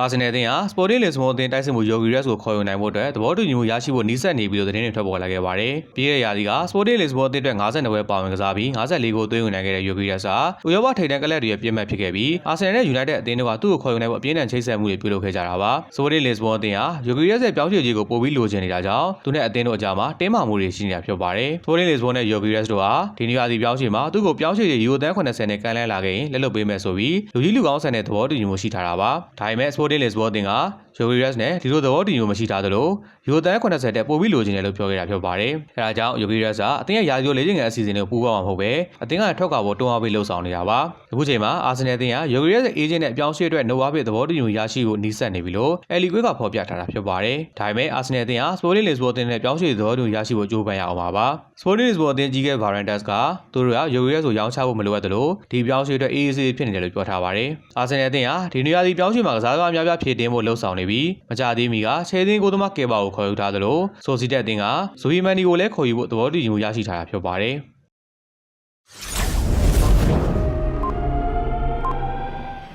အာဆင်နယ်အသင်းဟာစပေါ်တင်းလစ်စမွန်အသင်းတိုက်စစ်မှုယိုဂီရက်စ်ကိုခေါ်ယူနိုင်ဖို့အတွက်သဘောတူညီမှုရရှိဖို့နှီးစပ်နေပြီးတော့သတင်းတွေထွက်ပေါ်လာခဲ့ပါတယ်။ပြီးခဲ့တဲ့ရာသီကစပေါ်တင်းလစ်စမွန်အသင်းအတွက်52ပွဲပါဝင်ကစားပြီး54ကိုသွင်းယူနိုင်ခဲ့တဲ့ယိုဂီရက်စ်ဟာဥရောပထိပ်တန်းကလပ်တွေရဲ့ပြည့်မှတ်ဖြစ်ခဲ့ပြီးအာဆင်နယ်နဲ့ယူနိုက်တက်အသင်းတို့ကသူ့ကိုခေါ်ယူနိုင်ဖို့အပြင်းထန်ချိတ်ဆက်မှုတွေပြုလုပ်ခဲ့ကြတာပါ။စပေါ်တင်းလစ်စမွန်အသင်းဟာယိုဂီရက်စ်ရဲ့ပြောင်းရွှေ့ခြင်းကိုပိုပြီးလိုချင်နေတာကြောင့်သူနဲ့အသင်းတို့အကြားမှာတင်းမာမှုတွေရှိနေတာဖြစ်ပါတယ်။စပေါ်တင်းလစ်စမွန်နဲ့ယိုဂီရက်စ်တို့ဟာဒီနေရာစီပြောင်းရွှေ့မှာသူ့ကိုပြောင်းရွှေ့ရေးယူအသန်း80နဲ့ကန်လန်းလာခဲ့ရင်လက်လွတ်ပေးမယ်ဆိုပြီးလူကြီးလူကောင်းဆန်တဲ့သဘောတူညီမှုရှိထားတာပါ။ဒါပေမဲ့ Sporting Lisbon အသင်းကယိုဂီရက်စ်နဲ့ဒီလိုသဘောတူညီမှုမရှိထားသလိုယူတန်း80တက်ပို့ပြီးလိုချင်တယ်လို့ပြောခဲ့တာဖြစ်ပါတယ်။အဲဒါကြောင့်ယိုဂီရက်စ်ကအသင်းရဲ့ယာယီလေးချင်ငယ်အစီအစဉ်တွေကိုပူးပေါင်းမှာမဟုတ်ပဲအသင်းကထွက်ခွာဖို့တွန်းအားပေးလှုပ်ဆောင်နေတာပါ။အခုချိန်မှာအာဆင်နယ်အသင်းကယိုဂီရက်စ်ရဲ့အေဂျင့်နဲ့အပြောင်းအရွှေ့အတွက်နိုဝါပစ်သဘောတူညီမှုရရှိဖို့နှီးစပ်နေပြီလို့အယ်လီကွေးကဖော်ပြထားတာဖြစ်ပါတယ်။ဒါပေမဲ့အာဆင်နယ်အသင်းကစပိုလင်းလစ်ဘောအသင်းနဲ့ပြောင်းရွှေ့သဘောတူညီရရှိဖို့ကြိုးပမ်းရအောင်ပါပါ။စပိုလင်းလစ်ဘောအသင်းကြီးကဗာရန်တက်စ်ကသူတို့ကယိုဂီရက်စ်ကိုရောင်းချဖို့မလိုအပ်သလိုဒီပြောင်းရွှေ့အတွက်အေးအေးဆေးဖြစ်နေတယ်လို့ပြောထားပါတယ်။အာဆင်နယ်အသင်းကဒီနေရာဒီပြောင်းရွှေ့မှာကစားသမားများများဖြည့်တင်းဖို့လှုံ့ဆော်နေပြီးမကြသေးမီကချဲသင်းကိုသမားကေဘာကိုခေါ်ယူထားသလိုဆိုစီတက်အသင်းကဇိုဟီမန်နီကိုလည်းခေါ်ယူဖို့သဘောတူညီမှုရရှိထားတာဖြစ်ပါတယ်။